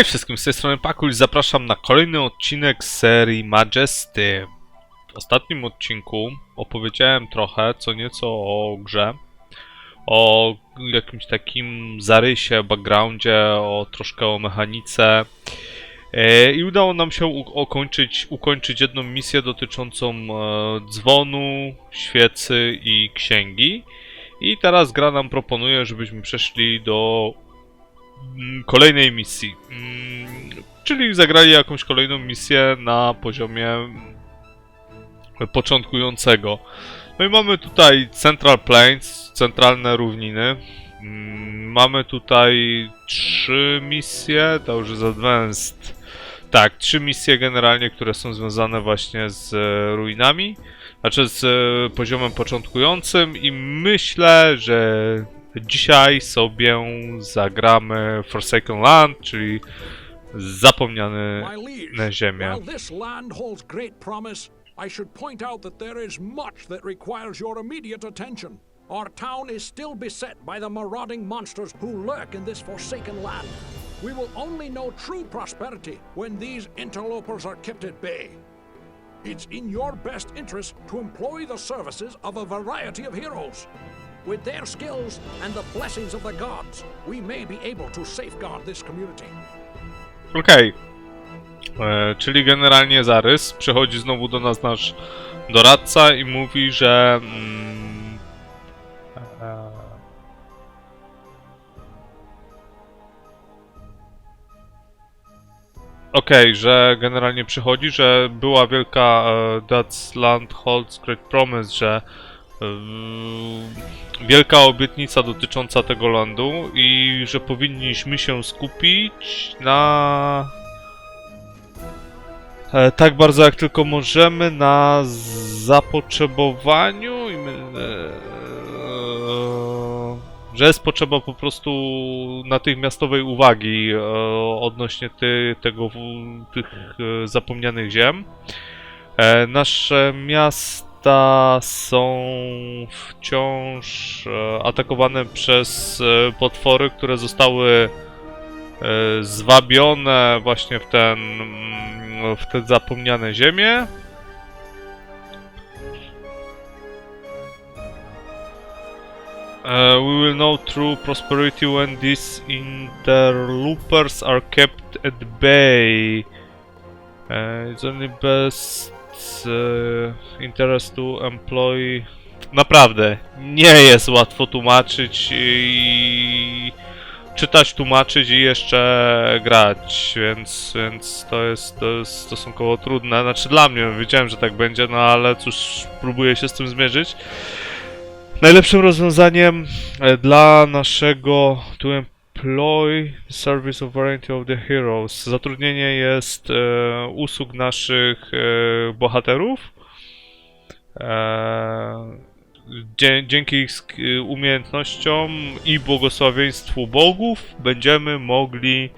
Hej wszystkim, z tej strony Pakuś, zapraszam na kolejny odcinek serii Majesty. W ostatnim odcinku opowiedziałem trochę, co nieco o grze, o jakimś takim zarysie, backgroundzie, o troszkę o mechanice. E, I udało nam się ukończyć, ukończyć jedną misję dotyczącą e, dzwonu, świecy i księgi. I teraz gra nam proponuje, żebyśmy przeszli do kolejnej misji. Mm, Czyli zagrali jakąś kolejną misję na poziomie mm, początkującego. No i mamy tutaj Central Plains, centralne równiny. Mm, Mamy tutaj trzy misje, to już jest Advanced. Tak, trzy misje generalnie, które są związane właśnie z e, ruinami. Znaczy z e, poziomem początkującym i myślę, że dzisiaj sobie zagramy Forsaken Land, czyli zapomniane promise, I should point out that there is much that requires your immediate attention. Our town is still beset by the marauding monsters who lurk in this forsaken land. We will only know true prosperity when these interlopers are kept at bay. It's in your best interest to employ the services of a variety of heroes. With their skills and the blessings of the gods, we may be able to safeguard this community. E, Czyli generalnie zarys. Przychodzi znowu do nas nasz doradca i mówi, że. Mm, e, Okej, że generalnie przychodzi, że była wielka e, That's Land Holds Great Promise, że e, wielka obietnica dotycząca tego landu i że powinniśmy się skupić na e, tak bardzo jak tylko możemy na zapotrzebowaniu e, że jest potrzeba po prostu natychmiastowej uwagi e, odnośnie ty, tego, tych zapomnianych ziem. Nasze miasta są wciąż e, atakowane przez e, potwory, które zostały e, zwabione właśnie w ten mm, w te zapomniane ziemie. Uh, we will know true prosperity when these interlopers are kept at bay. Uh, it's only best uh, interest to employ. Naprawdę, nie jest łatwo tłumaczyć i czytać, tłumaczyć i jeszcze grać, więc, więc to jest to jest stosunkowo trudne. Znaczy dla mnie, wiedziałem, że tak będzie, no ale cóż, próbuję się z tym zmierzyć. Najlepszym rozwiązaniem e, dla naszego to employ service of variety of the heroes. Zatrudnienie jest e, usług naszych e, bohaterów. E, dzie, dzięki ich umiejętnościom i błogosławieństwu bogów będziemy mogli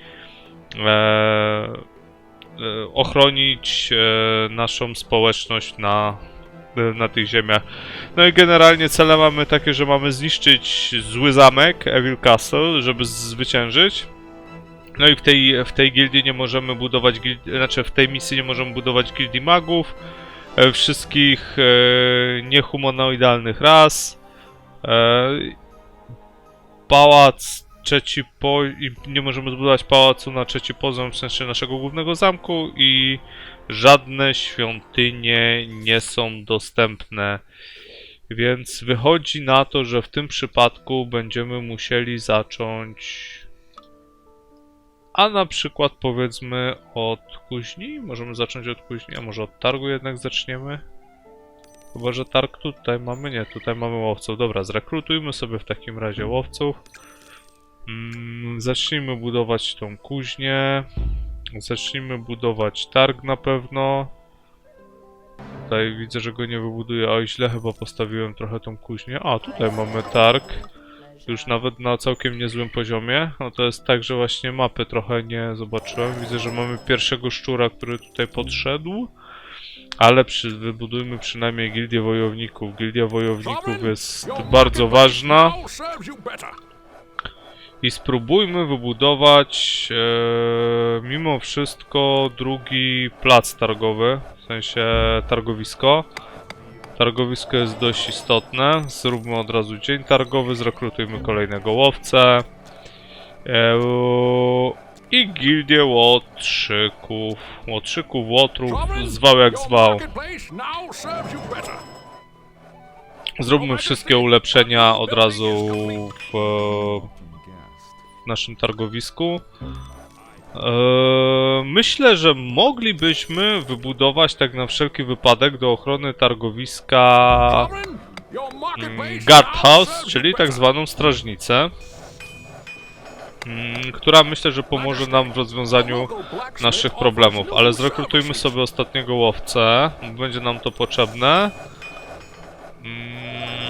e, e, ochronić e, naszą społeczność na, na tych ziemiach. No i generalnie cele mamy takie, że mamy zniszczyć zły zamek, Evil Castle, żeby zwyciężyć. No i w tej, w tej gildii nie możemy budować, znaczy w tej misji nie możemy budować gildii magów, e, wszystkich e, niehumanoidalnych ras, e, pałac trzeci po... nie możemy zbudować pałacu na trzeci poziom, w sensie naszego głównego zamku i żadne świątynie nie są dostępne. Więc wychodzi na to, że w tym przypadku będziemy musieli zacząć. A na przykład powiedzmy od kuźni? Możemy zacząć od kuźni, a może od targu jednak zaczniemy? Chyba, że targ tutaj mamy? Nie, tutaj mamy łowców. Dobra, zrekrutujmy sobie w takim razie łowców. Mm, zacznijmy budować tą kuźnię. Zacznijmy budować targ na pewno. Tutaj widzę, że go nie wybuduję. Oj, źle chyba postawiłem trochę tą kuźnię. A, tutaj mamy targ. Już nawet na całkiem niezłym poziomie. No to jest tak, że właśnie mapy trochę nie zobaczyłem. Widzę, że mamy pierwszego szczura, który tutaj podszedł. Ale przy, wybudujmy przynajmniej gildię wojowników. Gildia wojowników jest bardzo ważna. I spróbujmy wybudować e, mimo wszystko drugi plac targowy, w sensie targowisko. Targowisko jest dość istotne. Zróbmy od razu dzień targowy, zrekrutujmy kolejnego łowcę. E, I gildię łotrzyków. Łotrzyków, łotrów, zwał jak zwał. Zróbmy wszystkie ulepszenia od razu w w naszym targowisku. Eee, myślę, że moglibyśmy wybudować tak na wszelki wypadek do ochrony targowiska mm, guard now house, serves czyli tak zwaną strażnicę, mm, która myślę, że pomoże nam w rozwiązaniu naszych problemów, ale zrekrutujmy sobie ostatniego łowcę, będzie nam to potrzebne. Mm,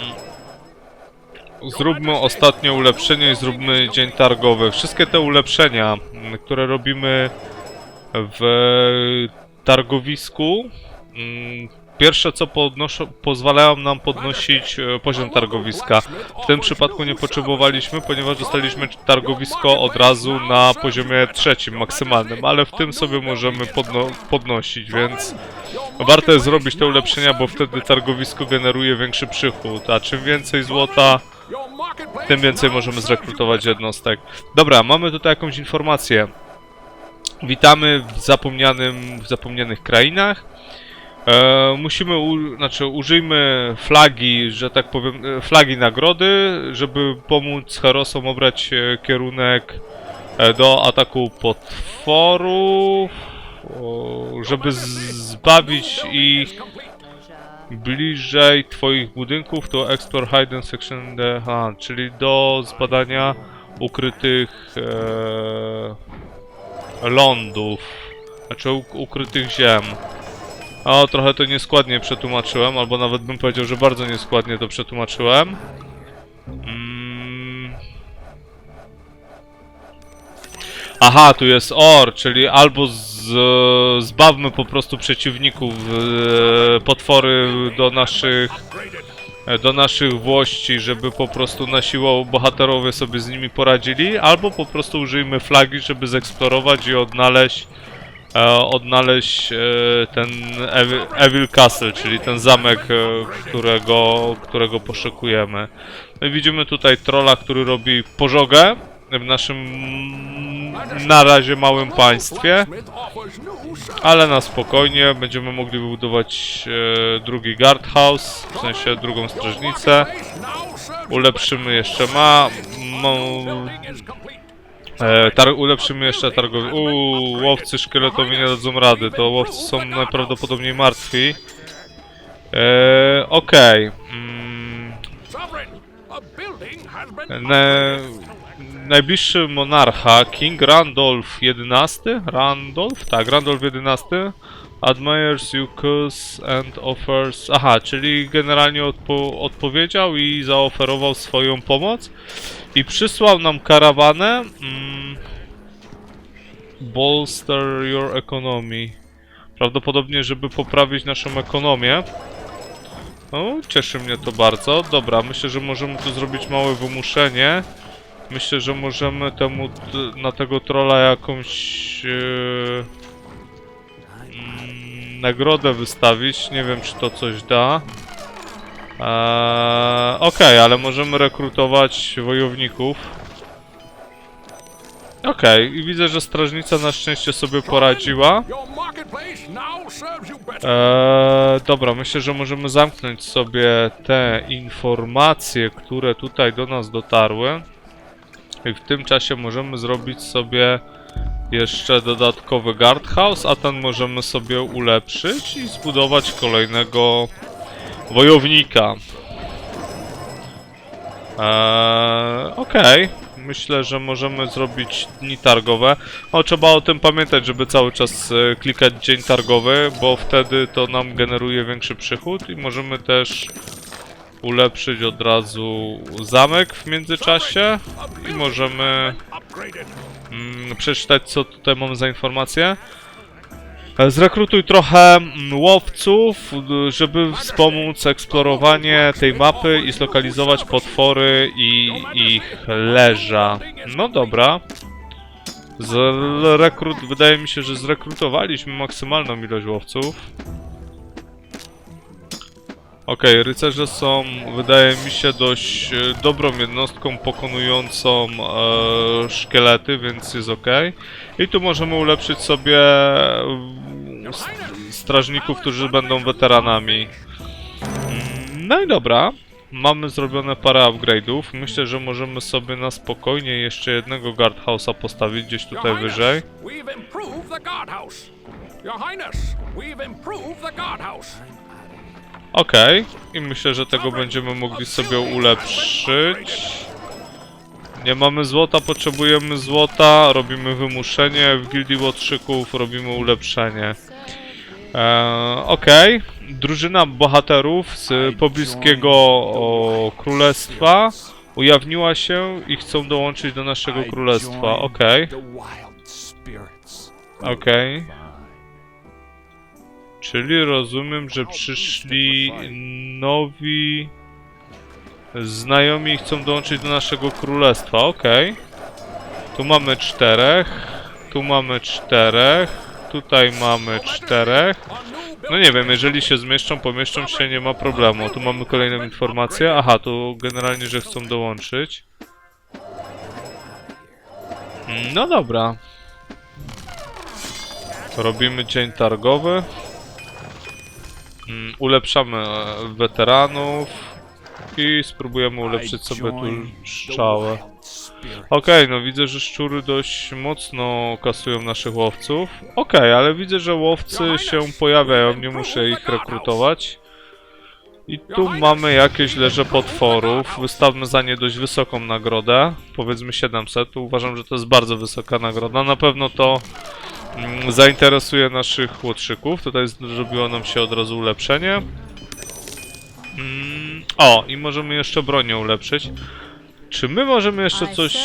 Zróbmy ostatnie ulepszenie i zróbmy dzień targowy. Wszystkie te ulepszenia, mm, które robimy w targowisku, mm, pierwsze co podnoszą, pozwalają nam podnosić e, poziom targowiska. W tym przypadku nie potrzebowaliśmy, ponieważ dostaliśmy targowisko od razu na poziomie trzecim maksymalnym, ale w tym sobie możemy podno podnosić, więc warto jest zrobić te ulepszenia, bo wtedy targowisko generuje większy przychód, a czym więcej złota, tym więcej możemy zrekrutować jednostek. Dobra, mamy tutaj jakąś informację. Witamy w zapomnianym, w zapomnianych krainach. E, musimy, u, znaczy użyjmy flagi, że tak powiem, e, flagi nagrody, żeby pomóc Herosom obrać e, kierunek e, do ataku potworów, żeby zbawić ich bliżej twoich budynków to explore hidden section the aha, czyli do zbadania ukrytych e, lądów, znaczy uk ukrytych ziem. O, trochę to nieskładnie przetłumaczyłem, albo nawet bym powiedział, że bardzo nieskładnie to przetłumaczyłem. Mm. Aha, tu jest OR, czyli albo z, zbawmy po prostu przeciwników, e, potwory do naszych e, do naszych włości, żeby po prostu na siłą bohaterowie sobie z nimi poradzili, albo po prostu użyjmy flagi, żeby zeksplorować i odnaleźć e, odnaleźć e, ten Evil, Castle, czyli ten zamek, e, którego, którego poszukujemy. Widzimy tutaj trolla, który robi pożogę w naszym na razie małym państwie. Ale na spokojnie będziemy mogli wybudować e, drugi guardhouse, w sensie drugą strażnicę. Ulepszymy jeszcze ma... Mo, e, ulepszymy jeszcze targowi... Uuu, łowcy szkieletowi nie dadzą rady, to łowcy są najprawdopodobniej martwi. E, Okej. Mm, najbliższy monarcha, King Randolph XI, Randolph? Tak, Randolph XI admires Yukos and offers... Aha, czyli generalnie odpo odpowiedział i zaoferował swoją pomoc i przysłał nam karawanę mm, Bolster your economy. Prawdopodobnie, żeby poprawić naszą ekonomię cieszy mnie to bardzo. Dobra, myślę, że możemy tu zrobić małe wymuszenie. Myślę, że możemy temu na tego trolla jakąś mm, nagrodę wystawić. Nie wiem, czy to coś da. Eee, Okej, ale możemy rekrutować wojowników. Okej, i widzę, że strażnica na szczęście sobie poradziła. Eee, dobra, myślę, że możemy zamknąć sobie te informacje, które tutaj do nas dotarły. I w tym czasie możemy zrobić sobie jeszcze dodatkowy guardhouse, a ten możemy sobie ulepszyć i zbudować kolejnego wojownika. Eee, Okej, myślę, że możemy zrobić dni targowe. No, trzeba o tym pamiętać, żeby cały czas e, klikać dzień targowy, bo wtedy to nam generuje większy przychód i możemy też ulepszyć od razu zamek w międzyczasie i możemy mm, przeczytać co tutaj mamy za informacje. E, Zrekrutuj trochę mm, łowców, d- żeby wspomóc eksplorowanie tej mapy i zlokalizować potwory i ich leża. No dobra. Wydaje mi się, że zrekrutowaliśmy maksymalną ilość łowców. Okej, rycerze są, wydaje mi się, dość e, dobrą jednostką pokonującą e, szkielety, więc jest ok. I tu możemy ulepszyć sobie s- strażników, którzy będą weteranami. Mm, No i dobra. Mamy zrobione parę upgrade'ów. Myślę, że możemy sobie na spokojnie jeszcze jednego guardhouse'a postawić gdzieś tutaj wyżej. Your Highness, we've improved the guardhouse. Okej, i myślę, że tego będziemy mogli sobie ulepszyć. Nie mamy złota, potrzebujemy złota, robimy wymuszenie, w gildii łotrzyków robimy ulepszenie. Eee, Okej, drużyna bohaterów z pobliskiego o, królestwa ujawniła się i chcą dołączyć do naszego królestwa. Okej, The wild spirits. Czyli rozumiem, że przyszli nowi znajomi i chcą dołączyć do naszego królestwa. Okej. Tu mamy czterech. Tu mamy czterech. Tutaj mamy czterech. No nie wiem, jeżeli się zmieszczą, pomieszczą się, nie ma problemu. Tu mamy kolejną informację. Aha, tu generalnie, że chcą dołączyć. No dobra. Robimy dzień targowy. Mm, Ulepszamy e, weteranów. I spróbujemy ulepszyć sobie tu szczałę. Okej, no widzę, że szczury dość mocno kasują naszych łowców. Okej, ale widzę, że łowcy się pojawiają, nie muszę ich rekrutować. I tu mamy jakieś leże potworów. Wystawmy za nie dość wysoką nagrodę. Powiedzmy 700. Uważam, że to jest bardzo wysoka nagroda. Na pewno to zainteresuje naszych łotrzyków. Tutaj zrobiło nam się od razu ulepszenie. Mm, o, i możemy jeszcze bronię ulepszyć. Czy my możemy jeszcze coś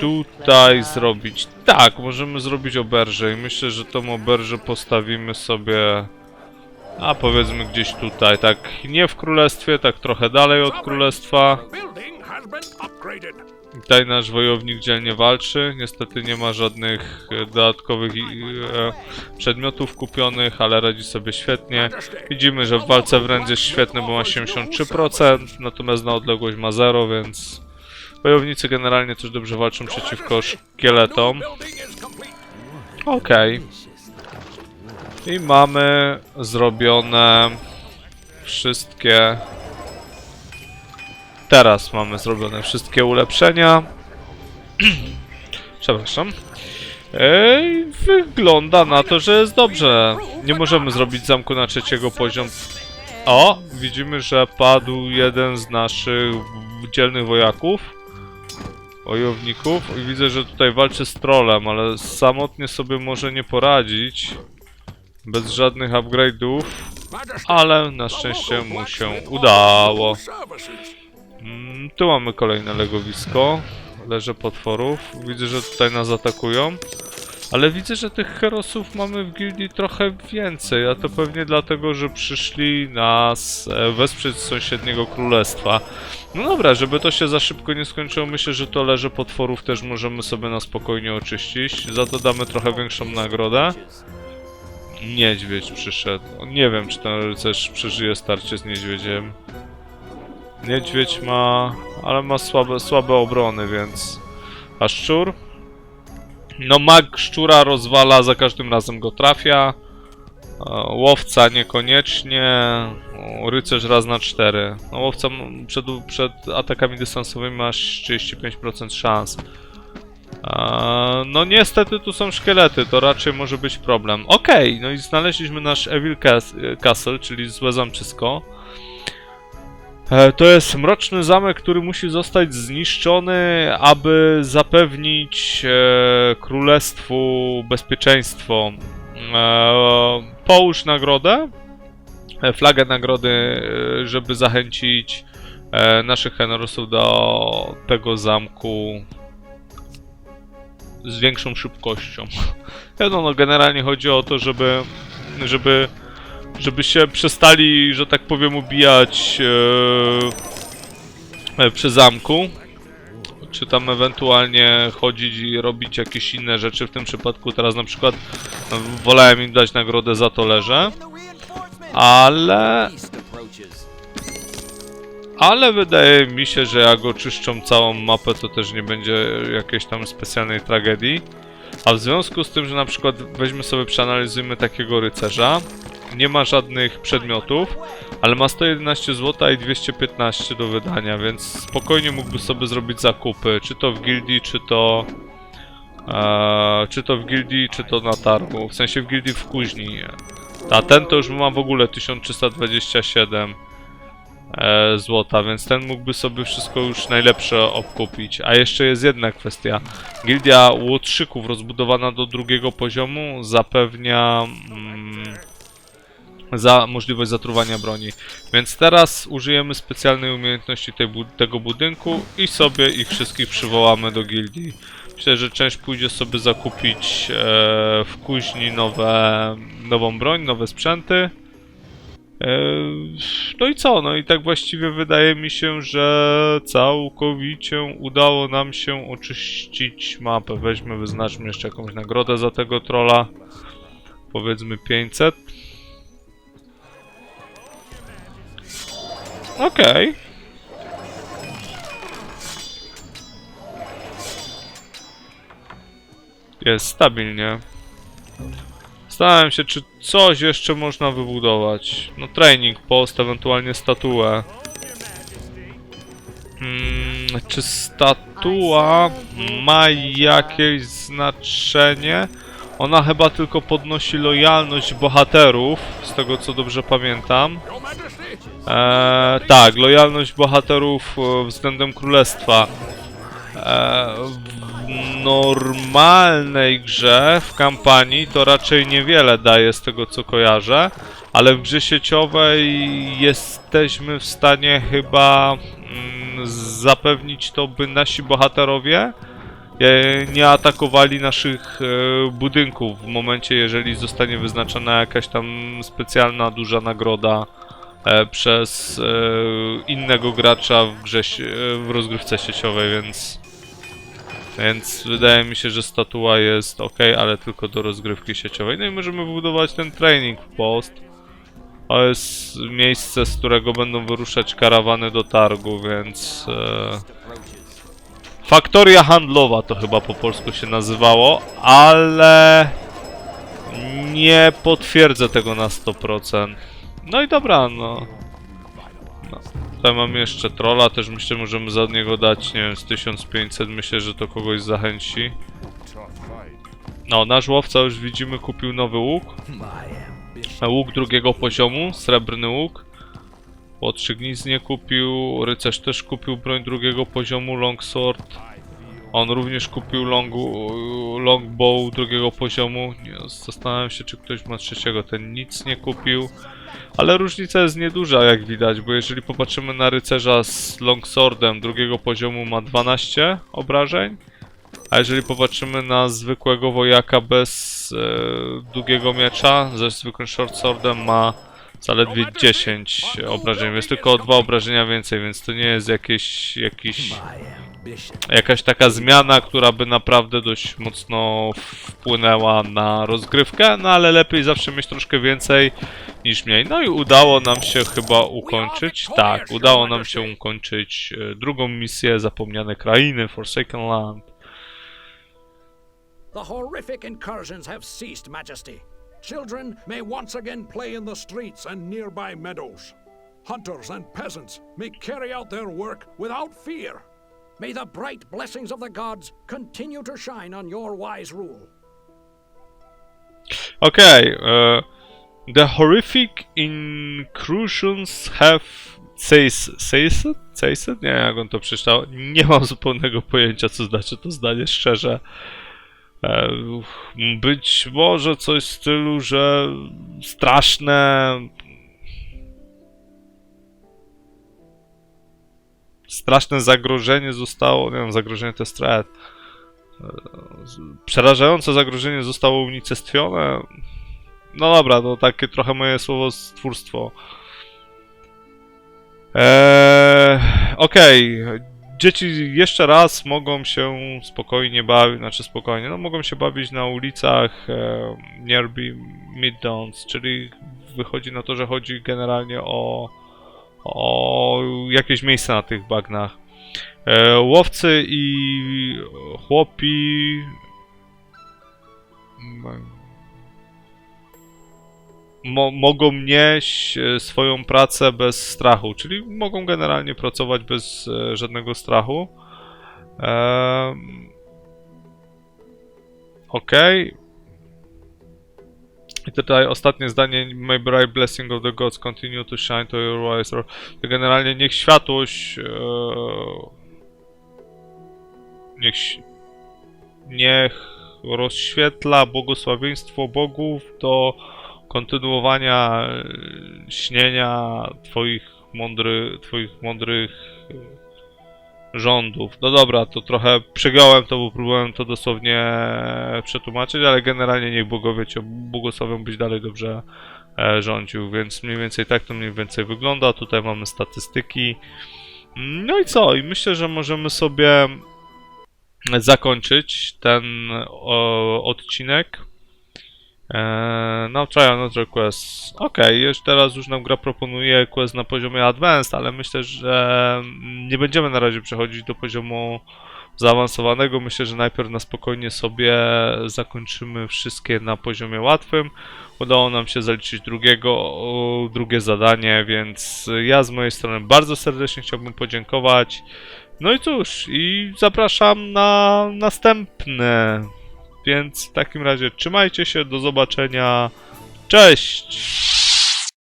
tutaj zrobić? Tak, możemy zrobić oberże i myślę, że tą oberżę postawimy sobie... A powiedzmy gdzieś tutaj, tak nie w królestwie, tak trochę dalej od królestwa. Tutaj nasz wojownik dzielnie walczy. Niestety nie ma żadnych e, dodatkowych e, przedmiotów kupionych, ale radzi sobie świetnie. Widzimy, że w walce wręcz jest świetny, bo ma 73%, natomiast na odległość ma 0, więc wojownicy generalnie też dobrze walczą przeciwko szkieletom. Okej. I mamy zrobione wszystkie. Teraz mamy zrobione wszystkie ulepszenia. Przepraszam. Ej, wygląda na to, że jest dobrze. Nie możemy zrobić zamku na trzeciego poziom. O, widzimy, że padł jeden z naszych dzielnych wojaków. Wojowników. I widzę, że tutaj walczy z trolem, ale samotnie sobie może nie poradzić. Bez żadnych upgrade'ów. Ale na szczęście mu się udało. Mm, tu mamy kolejne legowisko. Leże potworów. Widzę, że tutaj nas atakują. Ale widzę, że tych herosów mamy w gildii trochę więcej, a to pewnie dlatego, że przyszli nas e, wesprzeć z sąsiedniego królestwa. No dobra, żeby to się za szybko nie skończyło, myślę, że to leże potworów też możemy sobie na spokojnie oczyścić. Za to damy trochę większą nagrodę. Niedźwiedź przyszedł. Nie wiem, czy ten rycerz przeżyje starcie z niedźwiedziem. Niedźwiedź ma... ale ma słabe, słabe obrony, więc... A szczur? No mag szczura rozwala, za każdym razem go trafia. E, Łowca niekoniecznie. Rycerz raz na 4. No, łowca przed, przed atakami dystansowymi masz 35% szans. E, No niestety tu są szkielety, to raczej może być problem. Okej, no i znaleźliśmy nasz Evil Cas- Castle, czyli złe zamczysko. E, To jest mroczny zamek, który musi zostać zniszczony, aby zapewnić e, królestwu bezpieczeństwo. E, połóż nagrodę, flagę nagrody, żeby zachęcić naszych generosów do tego zamku z większą szybkością. No, no generalnie chodzi o to, żeby, żeby, żeby się przestali, że tak powiem, ubijać e, e, przy zamku. Czy tam ewentualnie chodzić i robić jakieś inne rzeczy. W tym przypadku teraz na przykład no, wolałem im dać nagrodę za to. Ale ale wydaje mi się, że jak oczyszczą całą mapę, to też nie będzie jakiejś tam specjalnej tragedii. A w związku z tym, że na przykład weźmy sobie, przeanalizujmy takiego rycerza, nie ma żadnych przedmiotów, ale ma 111 zł i 215 do wydania, więc spokojnie mógłby sobie zrobić zakupy, czy to w gildii, czy to... E, czy to w gildii, czy to na targu, w sensie w gildii w kuźni. A ten to już ma w ogóle 1327 e, złota, więc ten mógłby sobie wszystko już najlepsze obkupić. A jeszcze jest jedna kwestia. Gildia Łotrzyków rozbudowana do drugiego poziomu zapewnia mm, za możliwość zatruwania broni. Więc teraz użyjemy specjalnej umiejętności bu tego budynku i sobie ich wszystkich przywołamy do gildii. Myślę, że część pójdzie sobie zakupić e, w kuźni nowe, nową broń, nowe sprzęty. Eee, No i co? No i tak właściwie wydaje mi się, że całkowicie udało nam się oczyścić mapę. Weźmy, wyznaczmy jeszcze jakąś nagrodę za tego trolla. Powiedzmy 500. Okej. Jest stabilnie. Zastanawiam się, czy coś jeszcze można wybudować. No training post, ewentualnie statuę. Hmm, czy statua ma jakieś znaczenie? Ona chyba tylko podnosi lojalność bohaterów, z tego co dobrze pamiętam. Eee, tak, lojalność bohaterów e, względem królestwa. Eee, w normalnej grze, w kampanii, to raczej niewiele daje z tego co kojarzę, ale w grze sieciowej jesteśmy w stanie chyba mm, zapewnić to, by nasi bohaterowie e, nie atakowali naszych e, budynków w momencie, jeżeli zostanie wyznaczona jakaś tam specjalna, duża nagroda e, przez e, innego gracza w grze, e, w rozgrywce sieciowej, więc więc wydaje mi się, że statua jest ok, ale tylko do rozgrywki sieciowej. No i możemy wybudować ten training post. To jest miejsce, z którego będą wyruszać karawany do targu, więc... E, faktoria handlowa to chyba po polsku się nazywało, ale... Nie potwierdzę tego na 100%. No i dobra, no. no. Tutaj mam jeszcze trolla, też myślę, możemy za niego dać, nie wiem, z 1500. Myślę, że to kogoś zachęci. No, nasz łowca już widzimy kupił nowy łuk. Łuk drugiego poziomu, srebrny łuk. Łotrzyk nic nie kupił, rycerz też kupił broń drugiego poziomu, longsword. On również kupił long, longbow drugiego poziomu. Zastanawiam się, czy ktoś ma trzeciego, ten nic nie kupił. Ale różnica jest nieduża, jak widać, bo jeżeli popatrzymy na rycerza z longswordem drugiego poziomu ma 12 obrażeń, a jeżeli popatrzymy na zwykłego wojaka bez e, długiego miecza, ze zwykłym short swordem ma zaledwie 10 obrażeń, więc tylko dwa obrażenia więcej, więc to nie jest jakieś, jakiś, jakaś taka zmiana, która by naprawdę dość mocno wpłynęła na rozgrywkę, no ale lepiej zawsze mieć troszkę więcej niż mniej. No i udało nam się chyba ukończyć, tak, udało nam się ukończyć e, drugą misję, zapomniane krainy, Forsaken Land. the horrific incursions have ceased, Majesty. Children may once again play in the streets and nearby meadows. Hunters and peasants may carry out their work without fear. May the bright blessings of the gods continue to shine on your wise rule. Okay, uh, the horrific incursions have. Ceased? Ceased? Nie, jak on to przeczytał. Nie mam zupełnego pojęcia, co znaczy to zdanie, szczerze. E, Być może coś w stylu, że straszne. Straszne zagrożenie zostało. Nie wiem, zagrożenie to jest z- przerażające zagrożenie zostało unicestwione. No dobra, to takie trochę moje słowo stwórstwo. Eee, Okej, dzieci jeszcze raz mogą się spokojnie bawić, znaczy spokojnie, no mogą się bawić na ulicach e, Nearby Middowns, czyli wychodzi na to, że chodzi generalnie o, o jakieś miejsce na tych bagnach. E, łowcy i chłopi mo, mogą nieść e, swoją pracę bez strachu, czyli mogą generalnie pracować bez e, żadnego strachu. Em, Okej. I tutaj ostatnie zdanie. May bright blessing of the gods continue to shine to your eyes. Generalnie niech światłość e, niech, niech rozświetla błogosławieństwo bogów do kontynuowania e, śnienia twoich, mądry, twoich mądrych e, rządów. No dobra, to trochę przegiąłem to, bo próbowałem to dosłownie przetłumaczyć, ale generalnie niech bogowie cię błogosławią, byś dalej dobrze e, rządził, więc mniej więcej tak to mniej więcej wygląda. Tutaj mamy statystyki. No i co? I myślę, że możemy sobie zakończyć ten o, odcinek. Eee, now try another quest. Okej, już teraz już nam gra proponuje quest na poziomie advanced, ale myślę, że nie będziemy na razie przechodzić do poziomu zaawansowanego. Myślę, że najpierw na spokojnie sobie zakończymy wszystkie na poziomie łatwym. Udało nam się zaliczyć drugiego, drugie zadanie, więc ja z mojej strony bardzo serdecznie chciałbym podziękować. No i cóż, i zapraszam na następne. Więc w takim razie trzymajcie się, do zobaczenia. Cześć!